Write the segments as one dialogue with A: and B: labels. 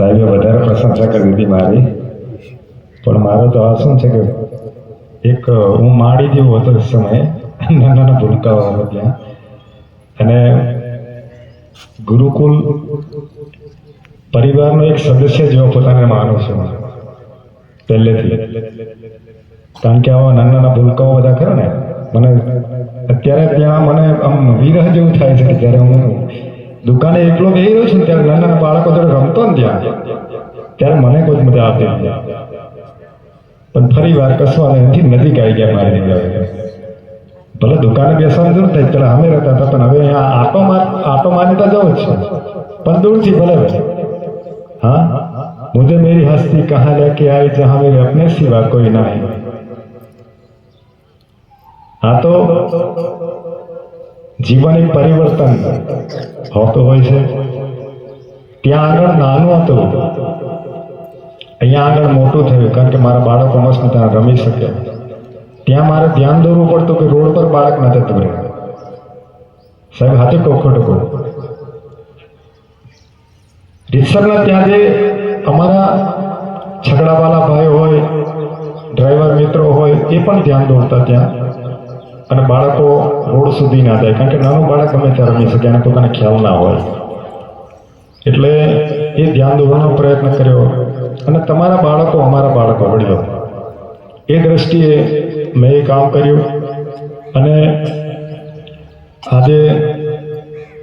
A: સાહેબે વધારે પ્રશંસા કરી દીધી મારી. પણ મારો તો આ શું છે કે એક, હું માડી જેવો હતો સમયે નાના નાના ભૂલકાઓ હતો ત્યાં. અને ગુરુકુલ પરિવારનો એક સદસ્ય જેવો પોતાને માનું છું. પહેલેથી. કારણ કે આવા નાના નાના ભૂલકાઓ બધા ખરા ને? મને અત્યારે ત્યાં મને આમ વિરહ જેવું થાય છે કે જ્યારે હું દુકાને એકલો બેહી રહ્યો છું ને ત્યારે નાના નાના બાળકો જોડે રમતો ને ત્યાં ત્યારે મને કોઈ મજા આવતી નથી પણ ફરી વાર કશું અને એનાથી નજીક આવી ગયા મારી જગ્યાએ ભલે દુકાને બેસવાની જરૂર થાય પેલા અમે રહેતા હતા પણ હવે અહીંયા આટો માર આટો મારી તો જવું જ છે પણ દૂરથી ભલે हाँ मुझे मेरी हस्ती कहाँ लेके आई जहाँ मेरे अपने सिवा कोई ना है આ તો જીવન પરિવર્તન હોતું હોય છે. ત્યાં આગળ નાનું હતું. અહીંયા આગળ મોટું થયું, કારણ કે મારા બાળકો મસ્ત ત્યાં રમી શકે. ત્યાં મારે ધ્યાન દોરવું પડતું કે રોડ પર બાળક ન જતું રહે સાહેબ, હાથે ટોખો ટોખો રીતસરના ત્યાં જે અમારા છગડાવાલા ભાઈ હોય, ડ્રાઈવર મિત્રો હોય, એ પણ ધ્યાન દોરતા ત્યાં. અને બાળકો રોડ સુધી ના જાય. કારણ કે નાનું બાળક ગમે ત્યાં રમી શકે, એને પોતાને ખ્યાલ ના હોય. એટલે એ ધ્યાન દોરવાનો પ્રયત્ન કર્યો. અને તમારા બાળકો અમારા બાળકો, વડીલો, એ દ્રષ્ટિએ મેં એ કામ કર્યું. અને આજે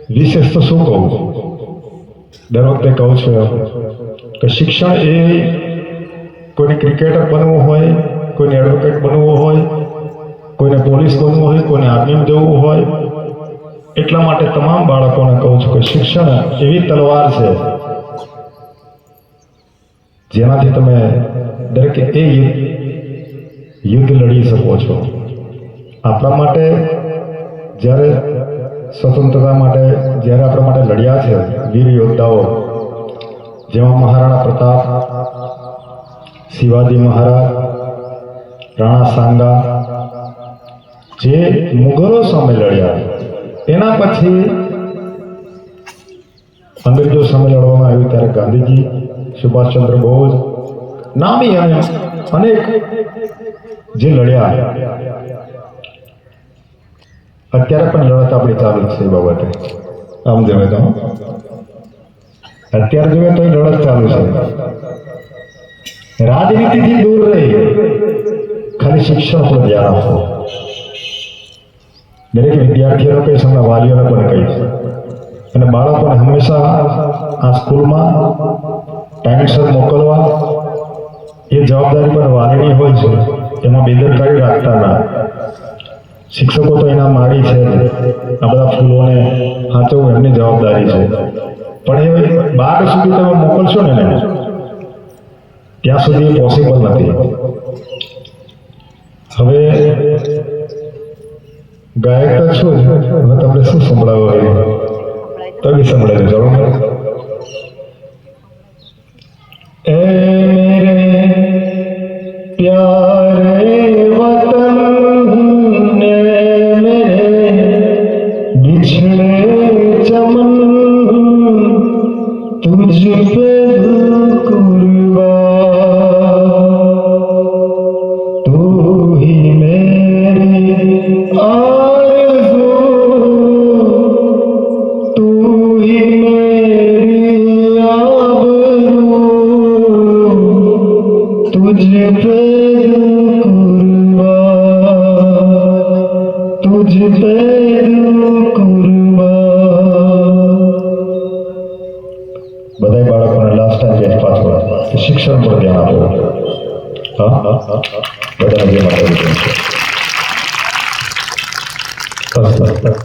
A: વિશેષ તો શું કહું? દર વખતે કહું છું કે શિક્ષણ એ કોઈને ક્રિકેટર બનવું હોય, કોઈને એડવોકેટ બનવું હોય કોઈને પોલીસ બનવું હોય, કોઈને આર્મીમાં જવું હોય, એટલા માટે તમામ બાળકોને કહું છું કે શિક્ષણ એવી તલવાર છે, જેનાથી તમે દરેકે એ યુદ્ધ લડી શકો છો. આપણા માટે જ્યારે સ્વતંત્રતા માટે, જ્યારે આપણા માટે લડ્યા છે વીર યોદ્ધાઓ, જેમાં મહારાણા પ્રતાપ, શિવાજી મહારાજ, રાણા સાંગા જે મુગલો સામે લડ્યા. એના પછી અંગ્રેજો સામે લડવામાં આવ્યું ત્યારે ગાંધીજી, સુભાષચંદ્ર બોઝ, નામી અને અનેક જે લડ્યા. અત્યારે પણ લડત આપણી ચાલુ છે એ બાબતે. આમ જોવે તો. અત્યારે જોવે તો લડત ચાલુ છે. રાજનીતિથી દૂર રહી. ખાલી શિક્ષણ પર ધ્યાન આપો. દરેક વિદ્યાર્થીઓને કહીશ એમના વાલીઓને પણ કહીશ અને બાળકોને હંમેશા આ સ્કૂલમાં ટાઈમસર મોકલવા, એ જવાબદારી પણ વાલીની હોય છે, એમાં બેદરકારી રાખતા ના. શિક્ષકો તો એના માળી છે. આ બધા ફૂલોને સાચવવું એમની જવાબદારી છે. પણ એ બાર સુધી તમે મોકલશો ને ત્યાં સુધી પોસિબલ નથી. હવે ગાયક તો છું જ હવે તમને શું સંભળાવો હવે તો બી સંભળાવ્યું ચલો એ મેરે प्यारे वतन ने मेरे बिछड़े चमन तुझ पे तुझ पे कुर्बान तुझ पे कुर्बान બધાય બાળકોને લાસ્ટ ટાઈમ બેન પાછળ કે શિક્ષણ પર ધ્યાન આપો હા બધાને જે માટે છે બસ બસ